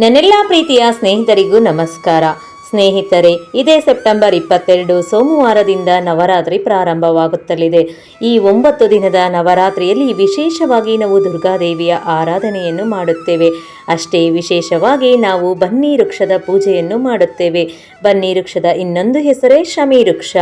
ನನ್ನೆಲ್ಲ ಪ್ರೀತಿಯ ಸ್ನೇಹಿತರಿಗೂ ನಮಸ್ಕಾರ. ಸ್ನೇಹಿತರೆ, ಇದೇ ಸೆಪ್ಟೆಂಬರ್ ಇಪ್ಪತ್ತೆರಡು ಸೋಮವಾರದಿಂದ ನವರಾತ್ರಿ ಪ್ರಾರಂಭವಾಗುತ್ತಲಿದೆ. ಈ ಒಂಬತ್ತು ದಿನದ ನವರಾತ್ರಿಯಲ್ಲಿ ವಿಶೇಷವಾಗಿ ನಾವು ದುರ್ಗಾದೇವಿಯ ಆರಾಧನೆಯನ್ನು ಮಾಡುತ್ತೇವೆ. ಅಷ್ಟೇ ವಿಶೇಷವಾಗಿ ನಾವು ಬನ್ನಿ ವೃಕ್ಷದ ಪೂಜೆಯನ್ನು ಮಾಡುತ್ತೇವೆ. ಬನ್ನಿ ವೃಕ್ಷದ ಇನ್ನೊಂದು ಹೆಸರೇ ಶಮಿ ವೃಕ್ಷ.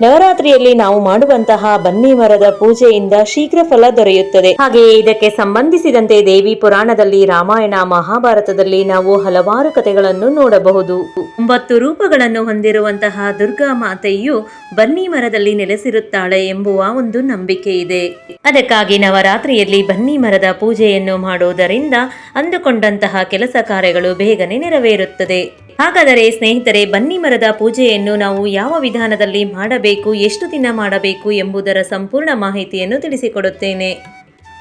ನವರಾತ್ರಿಯಲ್ಲಿ ನಾವು ಮಾಡುವಂತಹ ಬನ್ನಿ ಮರದ ಪೂಜೆಯಿಂದ ಶೀಘ್ರ ಫಲ ದೊರೆಯುತ್ತದೆ. ಹಾಗೆಯೇ ಇದಕ್ಕೆ ಸಂಬಂಧಿಸಿದಂತೆ ದೇವಿ ಪುರಾಣದಲ್ಲಿ ರಾಮಾಯಣ ಮಹಾಭಾರತದಲ್ಲಿ ನಾವು ಹಲವಾರು ಕಥೆಗಳನ್ನು ನೋಡಬಹುದು. ಒಂಬತ್ತು ರೂಪಗಳನ್ನು ಹೊಂದಿರುವಂತಹ ದುರ್ಗಾ ಮಾತೆಯು ಬನ್ನಿ ಮರದಲ್ಲಿ ನೆಲೆಸಿರುತ್ತಾಳೆ ಎಂಬುವ ಒಂದು ನಂಬಿಕೆ ಇದೆ. ಅದಕ್ಕಾಗಿ ನವರಾತ್ರಿಯಲ್ಲಿ ಬನ್ನಿ ಮರದ ಪೂಜೆಯನ್ನು ಮಾಡುವುದರಿಂದ ಅಂದುಕೊಂಡಂತಹ ಕೆಲಸ ಕಾರ್ಯಗಳು ಬೇಗನೆ ನೆರವೇರುತ್ತದೆ. ಹಾಗಾದರೆ ಸ್ನೇಹಿತರೆ, ಬನ್ನಿ ಮರದ ಪೂಜೆಯನ್ನು ನಾವು ಯಾವ ವಿಧಾನದಲ್ಲಿ ಮಾಡಬೇಕು, ಎಷ್ಟು ದಿನ ಮಾಡಬೇಕು ಎಂಬುದರ ಸಂಪೂರ್ಣ ಮಾಹಿತಿಯನ್ನು ತಿಳಿಸಿಕೊಡುತ್ತೇನೆ.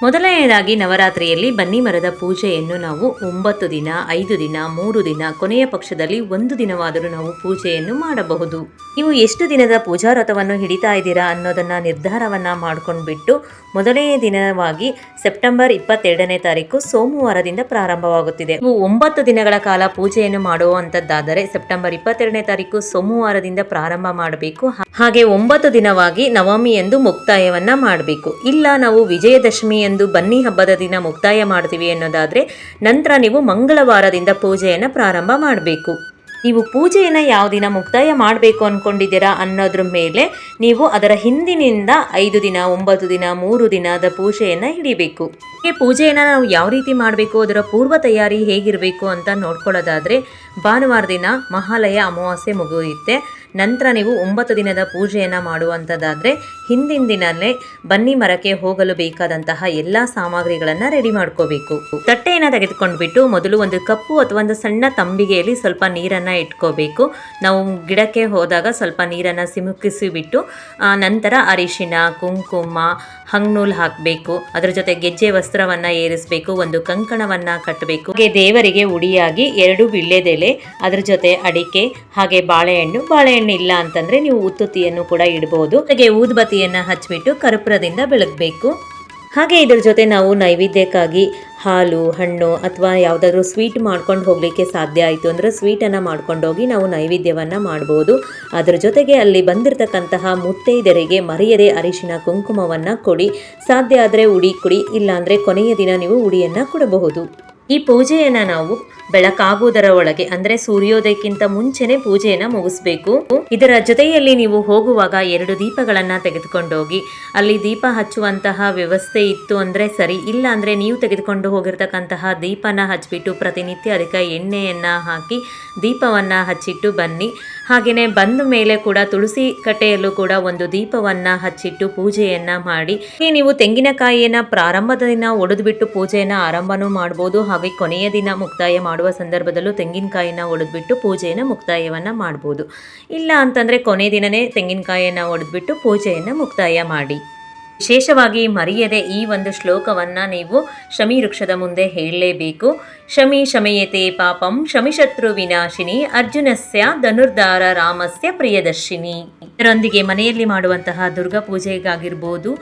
ಮೊದಲನೆಯದಾಗಿ ನವರಾತ್ರಿಯಲ್ಲಿ ಬನ್ನಿ ಮರದ ಪೂಜೆಯನ್ನು ನಾವು ಒಂಬತ್ತು ದಿನ, ಐದು ದಿನ, ಮೂರು ದಿನ, ಕೊನೆಯ ಪಕ್ಷದಲ್ಲಿ ಒಂದು ದಿನವಾದರೂ ನಾವು ಪೂಜೆಯನ್ನು ಮಾಡಬಹುದು. ನೀವು ಎಷ್ಟು ದಿನದ ಪೂಜಾ ವ್ರತವನ್ನು ಹಿಡಿತಾ ಇದ್ದೀರಾ ಅನ್ನೋದನ್ನ ನಿರ್ಧಾರವನ್ನ ಮಾಡ್ಕೊಂಡ್ಬಿಟ್ಟು ಮೊದಲನೇ ದಿನವಾಗಿ ಸೆಪ್ಟೆಂಬರ್ ಇಪ್ಪತ್ತೆರಡನೇ ತಾರೀಕು ಸೋಮವಾರದಿಂದ ಪ್ರಾರಂಭವಾಗುತ್ತಿದೆ. ನೀವು ಒಂಬತ್ತು ದಿನಗಳ ಕಾಲ ಪೂಜೆಯನ್ನು ಮಾಡುವಂಥದ್ದಾದರೆ ಸೆಪ್ಟೆಂಬರ್ ಇಪ್ಪತ್ತೆರಡನೇ ತಾರೀಕು ಸೋಮವಾರದಿಂದ ಪ್ರಾರಂಭ ಮಾಡಬೇಕು. ಹಾಗೆ ಒಂಬತ್ತು ದಿನವಾಗಿ ನವಮಿ ಎಂದು ಮುಕ್ತಾಯವನ್ನ ಮಾಡಬೇಕು. ಇಲ್ಲ, ನಾವು ವಿಜಯದಶಮಿ ಎಂದು ಬನ್ನಿ ಹಬ್ಬದ ದಿನ ಮುಕ್ತಾಯ ಮಾಡ್ತೀವಿ ಅನ್ನೋದಾದರೆ ನಂತರ ನೀವು ಮಂಗಳವಾರದಿಂದ ಪೂಜೆಯನ್ನು ಪ್ರಾರಂಭ ಮಾಡಬೇಕು. ನೀವು ಪೂಜೆಯನ್ನು ಯಾವ ದಿನ ಮುಕ್ತಾಯ ಮಾಡಬೇಕು ಅಂದ್ಕೊಂಡಿದ್ದೀರಾ ಅನ್ನೋದ್ರ ಮೇಲೆ ನೀವು ಅದರ ಹಿಂದಿನಿಂದ ಐದು ದಿನ, ಒಂಬತ್ತು ದಿನ, ಮೂರು ದಿನದ ಪೂಜೆಯನ್ನು ಹಿಡಿಬೇಕು. ಈ ಪೂಜೆಯನ್ನು ನಾವು ಯಾವ ರೀತಿ ಮಾಡಬೇಕು, ಅದರ ಪೂರ್ವ ತಯಾರಿ ಹೇಗಿರಬೇಕು ಅಂತ ನೋಡ್ಕೊಳ್ಳೋದಾದರೆ ಭಾನುವಾರ ದಿನ ಮಹಾಲಯ ಅಮಾವಾಸ್ಯೆ ಮುಗಿಯುತ್ತೆ. ನಂತರ ನೀವು ಒಂಬತ್ತು ದಿನದ ಪೂಜೆಯನ್ನು ಮಾಡುವಂಥದ್ದಾದರೆ ಹಿಂದಿನ ದಿನಲ್ಲೇ ಬನ್ನಿ ಮರಕ್ಕೆ ಹೋಗಲು ಬೇಕಾದಂತಹ ಎಲ್ಲ ಸಾಮಗ್ರಿಗಳನ್ನು ರೆಡಿ ಮಾಡ್ಕೋಬೇಕು. ತಟ್ಟೆಯನ್ನು ತೆಗೆದುಕೊಂಡ್ಬಿಟ್ಟು ಮೊದಲು ಒಂದು ಕಪ್ಪು ಅಥವಾ ಒಂದು ಸಣ್ಣ ತಂಬಿಗೆಯಲ್ಲಿ ಸ್ವಲ್ಪ ನೀರನ್ನು ಇಟ್ಕೋಬೇಕು. ನಾವು ಗಿಡಕ್ಕೆ ಹೋದಾಗ ಸ್ವಲ್ಪ ನೀರನ್ನು ಸಿಮುಕಿಸಿಬಿಟ್ಟು ನಂತರ ಅರಿಶಿನ ಕುಂಕುಮ, ಹಂಗ್ನೂಲ್ ಹಾಕಬೇಕು. ಅದರ ಜೊತೆ ಗೆಜ್ಜೆ ವಸ್ತ್ರವನ್ನು ಏರಿಸಬೇಕು, ಒಂದು ಕಂಕಣವನ್ನು ಕಟ್ಟಬೇಕು ಹಾಗೆ ದೇವರಿಗೆ ಉಡಿಯಾಗಿ ಎರಡು ವಿಳ್ಳೆದೆಲೆ ಅದರ ಜೊತೆ ಅಡಿಕೆ, ಹಾಗೆ ಬಾಳೆಹಣ್ಣು ಬಾಳೆಹಣ್ಣು ಇಲ್ಲ ಅಂತಂದ್ರೆ ನೀವು ಉತ್ತುತ್ತಿಯನ್ನು ಕೂಡ ಇಡಬಹುದು ಹಾಗೆ ಊದ್ಬತ್ತಿಯನ್ನು ಹಚ್ಚಿಬಿಟ್ಟು ಕರ್ಪೂರದಿಂದ ಬೆಳಗಬೇಕು. ಹಾಗೆ ಇದ್ರ ಜೊತೆ ನಾವು ನೈವೇದ್ಯಕ್ಕಾಗಿ ಹಾಲು, ಹಣ್ಣು ಅಥವಾ ಯಾವುದಾದ್ರೂ ಸ್ವೀಟ್ ಮಾಡ್ಕೊಂಡು ಹೋಗಲಿಕ್ಕೆ ಸಾಧ್ಯ ಆಯಿತು ಅಂದರೆ ಸ್ವೀಟನ್ನು ಮಾಡ್ಕೊಂಡೋಗಿ ನಾವು ನೈವೇದ್ಯವನ್ನು ಮಾಡ್ಬೋದು. ಅದರ ಜೊತೆಗೆ ಅಲ್ಲಿ ಬಂದಿರತಕ್ಕಂತಹ ಮುತ್ತೈದೆಯರಿಗೆ ಮರೆಯದೆ ಅರಿಶಿನ ಕುಂಕುಮವನ್ನು ಕೊಡಿ. ಸಾಧ್ಯ ಆದರೆ ಉಡಿ ಕೊಡಿ, ಇಲ್ಲಾಂದರೆ ಕೊನೆಯ ದಿನ ನೀವು ಉಡಿಯನ್ನು ಕೊಡಬಹುದು. ಈ ಪೂಜೆಯನ್ನು ನಾವು ಬೆಳಕಾಗುವುದರ ಒಳಗೆ, ಅಂದ್ರೆ ಸೂರ್ಯೋದಯಕ್ಕಿಂತ ಮುಂಚೆನೆ ಪೂಜೆಯನ್ನ ಮುಗಿಸ್ಬೇಕು. ಇದರ ಜೊತೆಯಲ್ಲಿ ನೀವು ಹೋಗುವಾಗ ಎರಡು ದೀಪಗಳನ್ನ ತೆಗೆದುಕೊಂಡೋಗಿ, ಅಲ್ಲಿ ದೀಪ ಹಚ್ಚುವಂತಹ ವ್ಯವಸ್ಥೆ ಇತ್ತು ಅಂದ್ರೆ ಸರಿ, ಇಲ್ಲ ಅಂದ್ರೆ ನೀವು ತೆಗೆದುಕೊಂಡು ಹೋಗಿರ್ತಕ್ಕಂತಹ ದೀಪನ ಹಚ್ಚಿಬಿಟ್ಟು ಪ್ರತಿನಿತ್ಯ ಅದಕ್ಕೆ ಎಣ್ಣೆಯನ್ನ ಹಾಕಿ ದೀಪವನ್ನ ಹಚ್ಚಿಟ್ಟು ಬನ್ನಿ. ಹಾಗೆಯೇ ಬಂದ ಮೇಲೆ ಕೂಡ ತುಳಸಿ ಕಟ್ಟೆಯಲ್ಲೂ ಕೂಡ ಒಂದು ದೀಪವನ್ನ ಹಚ್ಚಿಟ್ಟು ಪೂಜೆಯನ್ನ ಮಾಡಿ ನೀವು ತೆಂಗಿನಕಾಯಿಯನ್ನ ಪ್ರಾರಂಭದ ದಿನ ಒಡೆದ್ಬಿಟ್ಟು ಪೂಜೆಯನ್ನ ಆರಂಭನೂ ಮಾಡ್ಬೋದು, ಹಾಗೆ ಕೊನೆಯ ದಿನ ಮುಕ್ತಾಯ ಮಾಡುವ ಸಂದರ್ಭದಲ್ಲೂ ತೆಂಗಿನಕಾಯಿನ ಒಡೆದ್ಬಿಟ್ಟು ಪೂಜೆಯನ್ನು ಮುಕ್ತಾಯವನ್ನ ಮಾಡ್ಬೋದು. ಇಲ್ಲ ಅಂತಂದ್ರೆ ಕೊನೆ ದಿನನೇ ತೆಂಗಿನಕಾಯಿಯನ್ನ ಒಡೆದ್ಬಿಟ್ಟು ಪೂಜೆಯನ್ನು ಮುಕ್ತಾಯ ಮಾಡಿ. ವಿಶೇಷವಾಗಿ ಮರೆಯದೆ ಈ ಒಂದು ಶ್ಲೋಕವನ್ನ ನೀವು ಶಮಿ ವೃಕ್ಷದ ಮುಂದೆ ಹೇಳಲೇಬೇಕು. ಶಮಿ ಶಮಯತೆ ಪಾಪಂ ಶಮಿಶತ್ರು ವಿನಾಶಿನಿ ಅರ್ಜುನಸ್ಯ ಧನುರ್ಧಾರ ರಾಮಸ್ಯ ಪ್ರಿಯದರ್ಶಿನಿ. ಇದರೊಂದಿಗೆ ಮನೆಯಲ್ಲಿ ಮಾಡುವಂತಹ ದುರ್ಗಾ ಪೂಜೆಗಾಗಿರ್ಬೋದು,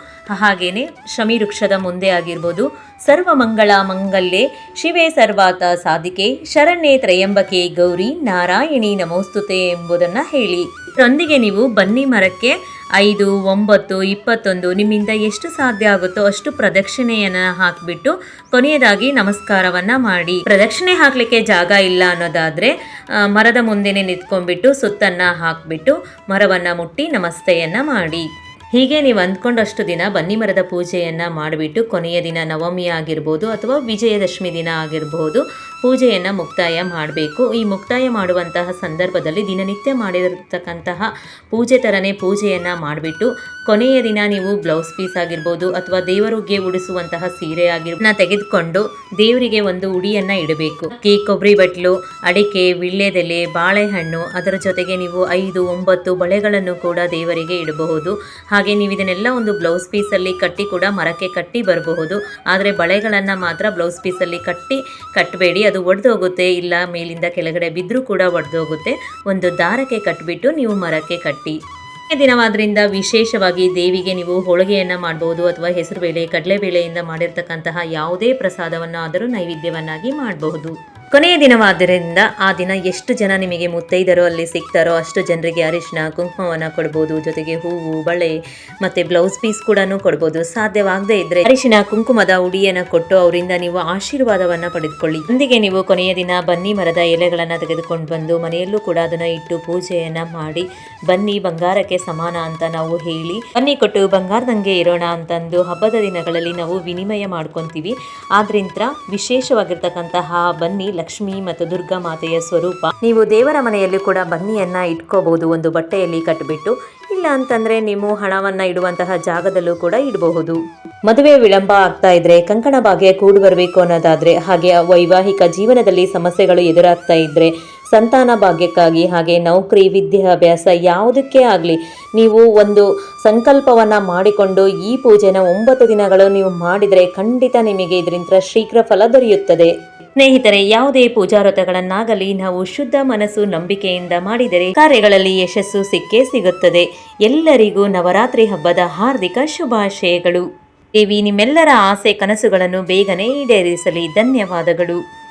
ಹಾಗೇನೆ ಶಮಿ ವೃಕ್ಷದ ಮುಂದೆ ಆಗಿರ್ಬೋದು ಸರ್ವಮಂಗಳ ಮಂಗಲ್ಯೆ, ಶಿವೆ ಸರ್ವಾತ ಸಾಧಿಕೆ, ಶರಣ್ಯೆ ತ್ರಯಂಬಕೆ ಗೌರಿ, ನಾರಾಯಣಿ ನಮೋಸ್ತುತೆ ಎಂಬುದನ್ನು ಹೇಳಿ. ಇದರೊಂದಿಗೆ ನೀವು ಬನ್ನಿ ಮರಕ್ಕೆ ಐದು, ಒಂಬತ್ತು, ಇಪ್ಪತ್ತೊಂದು ನಿಮ್ಮಿಂದ ಎಷ್ಟು ಸಾಧ್ಯ ಆಗುತ್ತೋ ಅಷ್ಟು ಪ್ರದಕ್ಷಿಣೆಯನ್ನ ಹಾಕಿಬಿಟ್ಟು ಕೊನೆಯದಾಗಿ ನಮಸ್ಕಾರವನ್ನ ಮಾಡಿ. ಪ್ರದಕ್ಷಿಣೆ ಹಾಕ್ಲಿಕ್ಕೆ ಜಾಗ ಇಲ್ಲ ಅನ್ನೋದಾದ್ರೆ ಮರದ ಮುಂದೆನೆ ನಿಂತ್ಕೊಂಡ್ಬಿಟ್ಟು ಸುತ್ತನ್ನ ಹಾಕ್ಬಿಟ್ಟು ಮರವನ್ನ ಮುಟ್ಟಿ ನಮಸ್ತೆಯನ್ನ ಮಾಡಿ. ಹೀಗೆ ನೀವು ಅಂದ್ಕೊಂಡಷ್ಟು ದಿನ ಬನ್ನಿ ಮರದ ಪೂಜೆಯನ್ನ ಮಾಡಿಬಿಟ್ಟು ಕೊನೆಯ ದಿನ ನವಮಿ ಆಗಿರ್ಬೋದು ಅಥವಾ ವಿಜಯದಶಮಿ ದಿನ ಆಗಿರಬಹುದು ಪೂಜೆಯನ್ನು ಮುಕ್ತಾಯ ಮಾಡಬೇಕು. ಈ ಮುಕ್ತಾಯ ಮಾಡುವಂತಹ ಸಂದರ್ಭದಲ್ಲಿ ದಿನನಿತ್ಯ ಮಾಡಿರತಕ್ಕಂತಹ ಪೂಜೆ ಥರನೇ ಪೂಜೆಯನ್ನು ಮಾಡಿಬಿಟ್ಟು ಕೊನೆಯ ದಿನ ನೀವು ಬ್ಲೌಸ್ ಪೀಸ್ ಆಗಿರ್ಬೋದು ಅಥವಾ ದೇವರಿಗೆ ಉಡಿಸುವಂತಹ ಸೀರೆ ಆಗಿರ್ಬೋದು ತೆಗೆದುಕೊಂಡು ದೇವರಿಗೆ ಒಂದು ಉಡಿಯನ್ನು ಇಡಬೇಕು. ಕಿ ಕೊಬ್ಬರಿ ಬಟ್ಲು, ಅಡಿಕೆ ವಿಳ್ಳೆದೆಲೆ ಬಾಳೆಹಣ್ಣು ಅದರ ಜೊತೆಗೆ ನೀವು ಐದು, ಒಂಬತ್ತು ಬಳೆಗಳನ್ನು ಕೂಡ ದೇವರಿಗೆ ಇಡಬಹುದು. ಹಾಗೆ ನೀವು ಇದನ್ನೆಲ್ಲ ಒಂದು ಬ್ಲೌಸ್ ಪೀಸಲ್ಲಿ ಕಟ್ಟಿ ಕೂಡ ಮರಕ್ಕೆ ಕಟ್ಟಿ ಬರಬಹುದು. ಆದರೆ ಬಳೆಗಳನ್ನು ಮಾತ್ರ ಬ್ಲೌಸ್ ಪೀಸಲ್ಲಿ ಕಟ್ಟಿ ಕಟ್ಟಬೇಡಿ ಅದು ಒಡೆದೋಗುತ್ತೆ ಇಲ್ಲ ಮೇಲಿಂದ ಕೆಳಗಡೆ ಬಿದ್ದರೂ ಕೂಡ ಒಡೆದೋಗುತ್ತೆ ಒಂದು ದಾರಕ್ಕೆ ಕಟ್ಟಿಬಿಟ್ಟು ನೀವು ಮರಕ್ಕೆ ಕಟ್ಟಿ. ದಿನವಾದ್ರಿಂದ ವಿಶೇಷವಾಗಿ ದೇವಿಗೆ ನೀವು ಹೋಳಿಗೆಯನ್ನ ಮಾಡಬಹುದು ಅಥವಾ ಹೆಸರುಬೇಳೆ, ಕಡಲೆಬೇಳೆಯಿಂದ ಮಾಡಿರ್ತಕ್ಕಂತಹ ಯಾವುದೇ ಪ್ರಸಾದವನ್ನು ಆದರೂ ನೈವೇದ್ಯವನ್ನಾಗಿ ಮಾಡಬಹುದು. ಕೊನೆಯ ದಿನವಾದ್ದರಿಂದ ಆ ದಿನ ಎಷ್ಟು ಜನ ನಿಮಗೆ ಮುತ್ತೈದರೋ, ಅಲ್ಲಿ ಸಿಗ್ತಾರೋ, ಅಷ್ಟು ಜನರಿಗೆ ಅರಿಶಿನ ಕುಂಕುಮವನ್ನು ಕೊಡ್ಬೋದು. ಜೊತೆಗೆ ಹೂವು, ಬಳೆ ಮತ್ತೆ ಬ್ಲೌಸ್ ಪೀಸ್ ಕೂಡ ಕೊಡ್ಬೋದು. ಸಾಧ್ಯವಾಗದೇ ಇದ್ರೆ ಅರಿಶಿನ ಕುಂಕುಮದ ಉಡಿಯನ್ನು ಕೊಟ್ಟು ಅವರಿಂದ ನೀವು ಆಶೀರ್ವಾದವನ್ನ ಪಡೆದುಕೊಳ್ಳಿ. ಇಂದಿಗೆ ನೀವು ಕೊನೆಯ ದಿನ ಬನ್ನಿ, ಮರದ ಎಲೆಗಳನ್ನು ತೆಗೆದುಕೊಂಡು ಬಂದು ಮನೆಯಲ್ಲೂ ಕೂಡ ಅದನ್ನ ಇಟ್ಟು ಪೂಜೆಯನ್ನ ಮಾಡಿ ಬನ್ನಿ, ಬಂಗಾರಕ್ಕೆ ಸಮಾನ ಅಂತ ನಾವು ಹೇಳಿ. ಬನ್ನಿ ಕೊಟ್ಟು ಬಂಗಾರದಂಗೆ ಇರೋಣ ಅಂತಂದು ಹಬ್ಬದ ದಿನಗಳಲ್ಲಿ ನಾವು ವಿನಿಮಯ ಮಾಡ್ಕೊಂತೀವಿ. ಆದ್ರಿಂದ ವಿಶೇಷವಾಗಿರ್ತಕ್ಕಂತಹ ಬನ್ನಿ ಲಕ್ಷ್ಮಿ ಮತ್ತು ದುರ್ಗಾ ಮಾತೆಯ ಸ್ವರೂಪ. ನೀವು ದೇವರ ಮನೆಯಲ್ಲಿ ಕೂಡ ಬನ್ನಿಯನ್ನ ಇಟ್ಕೋಬಹುದು, ಒಂದು ಬಟ್ಟೆಯಲ್ಲಿ ಕಟ್ಟಿಬಿಟ್ಟು ಇಲ್ಲ ಅಂತಂದ್ರೆ ನೀವು ಹಣವನ್ನ ಇಡುವಂತಹ ಜಾಗದಲ್ಲೂ ಕೂಡ ಇಡಬಹುದು. ಮದುವೆ ವಿಳಂಬ ಆಗ್ತಾ ಇದ್ರೆ, ಕಂಕಣ ಭಾಗ್ಯ ಕೂಡು ಬರಬೇಕು ಅನ್ನೋದಾದ್ರೆ, ಹಾಗೆ ವೈವಾಹಿಕ ಜೀವನದಲ್ಲಿ ಸಮಸ್ಯೆಗಳು ಎದುರಾಗ್ತಾ ಇದ್ರೆ, ಸಂತಾನ ಭಾಗ್ಯಕ್ಕಾಗಿ ಹಾಗೆ ನೌಕರಿ, ವಿದ್ಯಾಭ್ಯಾಸ ಯಾವುದಕ್ಕೆ ಆಗಲಿ, ನೀವು ಒಂದು ಸಂಕಲ್ಪವನ್ನ ಮಾಡಿಕೊಂಡು ಈ ಪೂಜೆನ ಒಂಬತ್ತು ದಿನಗಳು ನೀವು ಮಾಡಿದರೆ ಖಂಡಿತ ನಿಮಗೆ ಇದರಿಂದ ಶೀಘ್ರ ಫಲ ದೊರೆಯುತ್ತದೆ. ಸ್ನೇಹಿತರೆ, ಯಾವುದೇ ಪೂಜಾ ವ್ರತಗಳನ್ನಾಗಲಿ ನಾವು ಶುದ್ಧ ಮನಸ್ಸು, ನಂಬಿಕೆಯಿಂದ ಮಾಡಿದರೆ ಕಾರ್ಯಗಳಲ್ಲಿ ಯಶಸ್ಸು ಸಿಕ್ಕೇ ಸಿಗುತ್ತದೆ. ಎಲ್ಲರಿಗೂ ನವರಾತ್ರಿ ಹಬ್ಬದ ಹಾರ್ದಿಕ ಶುಭಾಶಯಗಳು. ದೇವಿ, ನಿಮ್ಮೆಲ್ಲರ ಆಸೆ, ಕನಸುಗಳನ್ನು ಬೇಗನೆ ಈಡೇರಿಸಲಿ. ಧನ್ಯವಾದಗಳು.